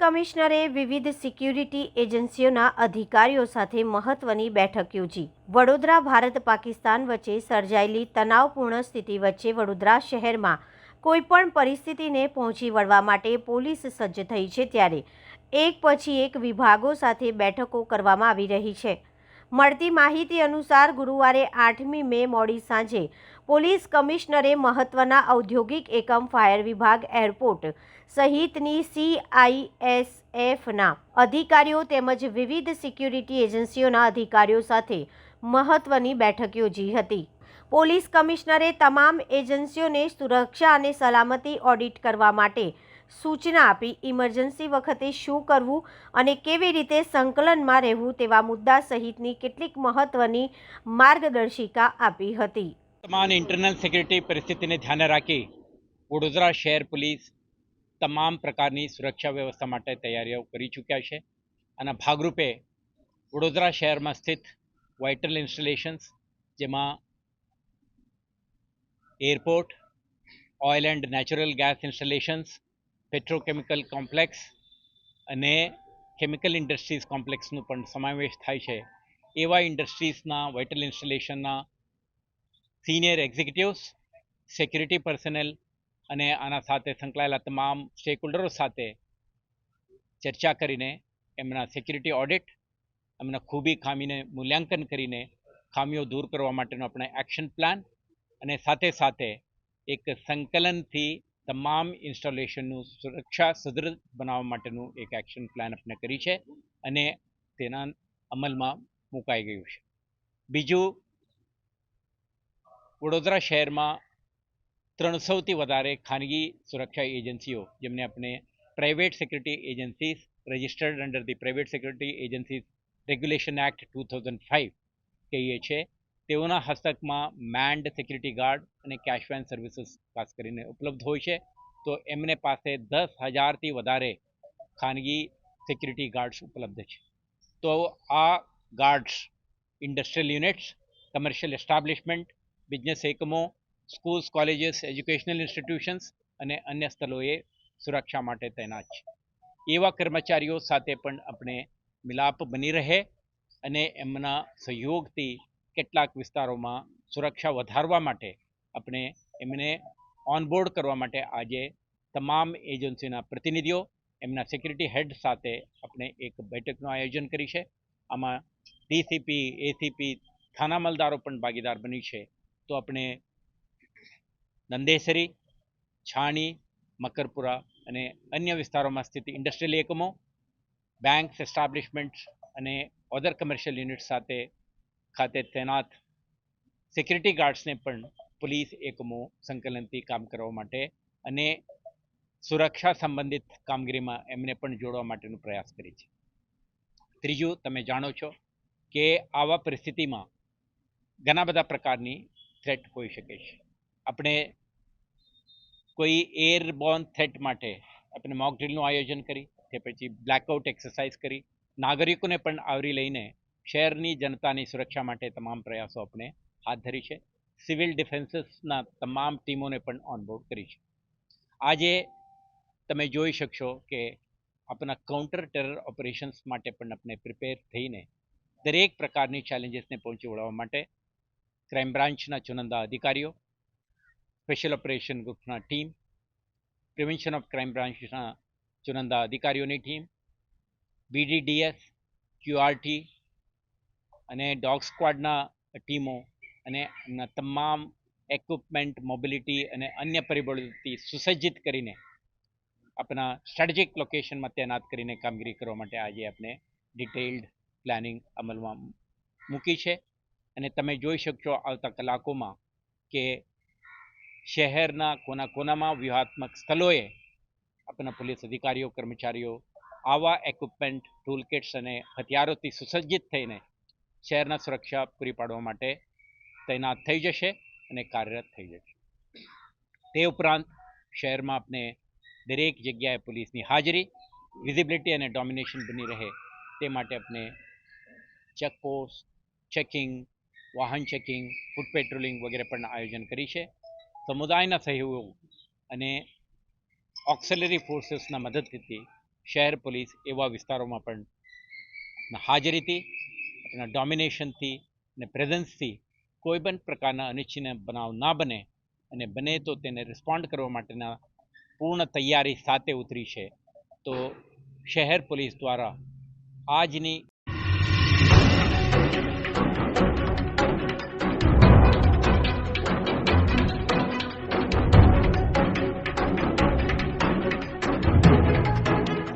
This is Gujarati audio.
કમિશનરે વિવિધ સિક્યુરિટી એજન્સીઓના અધિકારીઓ સાથે મહત્વની બેઠક યોજી. વડોદરા, ભારત, પાકિસ્તાન વચ્ચે સર્જાયેલી તણાવપૂર્ણ સ્થિતિ વચ્ચે વડોદરા શહેરમાં કોઈપણ પરિસ્થિતિને પહોંચી વળવા માટે પોલીસ સજ્જ થઈ છે ત્યારે. એક પછી એક વિભાગો સાથે બેઠકો કરવામાં આવી રહી છે. મળતી માહિતી અનુસાર ગુરુવારે આઠમી મે મોડી સાંજે પોલીસ કમિશનરે મહત્વના ઔદ્યોગિક એકમ ફાયર વિભાગ એરપોર્ટ સહિતની સીઆઈએસએફના અધિકારીઓ તેમજ વિવિધ સિક્યુરિટી એજન્સીઓના અધિકારીઓ સાથે મહત્વની બેઠક યોજી હતી. પોલીસ કમિશનરે તમામ એજન્સીઓને સુરક્ષા અને સલામતી ઓડિટ કરવા માટે સૂચના આપી ઇમરજન્સી વખતે શું કરવું અને કેવી રીતે સંકલનમાં રહેવું તેવા મુદ્દા સહિતની કેટલીક મહત્વની માર્ગદર્શિકા આપી હતી. તમામ ઇન્ટરનલ સિક્યુરિટી પરિસ્થિતિને ધ્યાને રાખી વડોદરા શહેર પોલીસ તમામ પ્રકારની સુરક્ષા વ્યવસ્થા માટે તૈયારીઓ કરી ચૂક્યા છે. અને ભાગરૂપે વડોદરા શહેરમાં સ્થિત વાઇટલ ઇન્સ્ટોલેશન્સ જેમાં airport oil and natural gas installations petrochemical complex અને કેમિકલ ઇન્ડસ્ટ્રીઝ કોમ્પ્લેક્સનો પણ સમાવેશ થાય છે. એવા ઇન્ડસ્ટ્રીઝના વાઇટલ ઇન્સ્ટોલેશનના સિનિયર એક્ઝિક્યુટિવ્સ સિક્યુરિટી પર્સનલ અને આના સાથે સંકળાયેલા તમામ સ્ટેકહોલ્ડરો સાથે ચર્ચા કરીને એમના સિક્યુરિટી ઓડિટ એમના ખૂબી ખામીને મૂલ્યાંકન કરીને ખામીઓ દૂર કરવા માટેનો આપણે એક્શન પ્લાન અને સાથે સાથે એક સંકલનથી તમામ ઇન્સ્ટોલેશનનું સુરક્ષા સુદૃઢ બનાવવા માટેનું એક એક્શન પ્લાન આપણે કરી છે અને તેના અમલમાં મુકાઈ ગયું છે. બીજું, વડોદરા શહેરમાં ત્રણસોથી વધારે ખાનગી સુરક્ષા એજન્સીઓ, જેમને આપણે private security agencies registered under the private security agencies regulation act two thousand five કહીએ છીએ તેઓના હસ્તકમાં મેન્ડ સિક્યુરિટી ગાર્ડ અને કેશ વેન સર્વિસીસ ખાસ કરીને ઉપલબ્ધ હોય છે. તો એમને પાસે દસ હજારથી વધારે ખાનગી સિક્યુરિટી ગાર્ડ્સ ઉપલબ્ધ છે. તો આ guards industrial units commercial establishment business એકમો સ્કૂલ્સ કોલેજીસ એજ્યુકેશનલ ઇન્સ્ટિટ્યુશન્સ અને અન્ય સ્થળોએ સુરક્ષા માટે તૈનાત છે. એવા કર્મચારીઓ સાથે પણ આપણે મિલાપ બની રહે અને એમના સહયોગથી કેટલાક વિસ્તારોમાં સુરક્ષા વધારવા માટે આપણે એમને ઓનબોર્ડ કરવા માટે આજે તમામ એજન્સીના પ્રતિનિધિઓ, એમના સિક્યુરિટી હેડ સાથે આપણે એક બેઠકનું આયોજન કરી છે. આમાં ડીસીપી એસીપી થાના મલદારો પણ ભાગીદાર બની છે. તો આપણે નંદેસરી, છાણી, મકરપુરા અને અન્ય વિસ્તારોમાં સ્થિત ઇન્ડસ્ટ્રીયલ એકમો બેંક્સ એસ્ટાબ્લિશમેન્ટ્સ અને ઓધર કમર્શિયલ યુનિટ સાથે ખાતે તૈનાત સિક્યુરિટી ગાર્ડ્સને પણ પોલીસ એકમો સંકલનથી કામ કરવા માટે અને સુરક્ષા સંબંધિત કામગીરીમાં એમને પણ જોડવા માટેનો પ્રયાસ કરી છે. ત્રીજું, તમે જાણો છો કે આવા પરિસ્થિતિમાં ઘણા બધા પ્રકારની થ્રેટ હોઈ શકે છે. આપણે કોઈ એરબોર્ન થ્રેટ માટે આપણે મોક ડ્રીલનું આયોજન કરી, તે પછી બ્લેકઆઉટ એક્સરસાઇઝ કરી, નાગરિકોને પણ આવરી લઈને શહેરની જનતાની સુરક્ષા માટે તમામ પ્રયાસો આપણે હાથ ધરી છે. સિવિલ ડિફેન્સીસના તમામ ટીમોને પણ ઓનબોર્ડ કરી છે. આજે તમે જોઈ શકશો કે આપણા કાઉન્ટર ટેરર ઓપરેશન્સ માટે પણ આપણે પ્રિપેર થઈને દરેક પ્રકારની ચેલેન્જીસને પહોંચી વળવા માટે ક્રાઇમ બ્રાન્ચના ચુનંદા અધિકારીઓ સ્પેશિયલ ઓપરેશન ગ્રુપના ટીમ પ્રિવેન્શન ઓફ ક્રાઇમ બ્રાન્ચના ચુનંદા અધિકારીઓની ટીમ બીડીડીએસ ક્યુઆરટી અને ડોગ સ્ક્વાડના ટીમો અને તમામ એક્વિપમેન્ટ મોબિલિટી અને અન્ય પરિબળોથી સુસજ્જિત કરીને આપણા સ્ટ્રેટેજિક લોકેશનમાં તૈનાત કરીને કામગીરી કરવા માટે આજે આપણે ડિટેઇલ્ડ પ્લાનિંગ અમલમાં મૂકી છે. અને તમે જોઈ શકશો આવતા કલાકોમાં કે શહેરના કોના કોનામાં વ્યૂહાત્મક સ્થળોએ આપણા પોલીસ અધિકારીઓ, કર્મચારીઓ આવા એક્વિપમેન્ટ ટૂલ કિટ્સ અને હથિયારોથી સુસજ્જિત થઈને શહેરના સુરક્ષા પૂરી પાડવા માટે તૈનાત થઈ જશે અને કાર્યરત થઈ જશે. તે ઉપરાંત શહેરમાં આપણે દરેક જગ્યાએ પોલીસની હાજરી વિઝિબિલિટી અને ડોમિનેશન બની રહે તે માટે આપણે ચેકપોસ્ટ ચેકિંગ વાહન ચેકિંગ ફૂટ પેટ્રોલિંગ વગેરે પણ આયોજન કરી છે. સમુદાયના સહયોગ અને ઓક્સેલરી ફોર્સીસના મદદથી શહેર, પોલીસ એવા વિસ્તારોમાં પણ હાજરીથી એના ડોમિનેશનથી અને પ્રેઝન્સથી કોઈ પણ પ્રકારના અનિચ્છનીય બનાવ ના બને અને બને તો તેને રિસ્પોન્ડ કરવા માટેના પૂર્ણ તૈયારી સાથે ઉતરી છે. તો શહેર પોલીસ દ્વારા આજની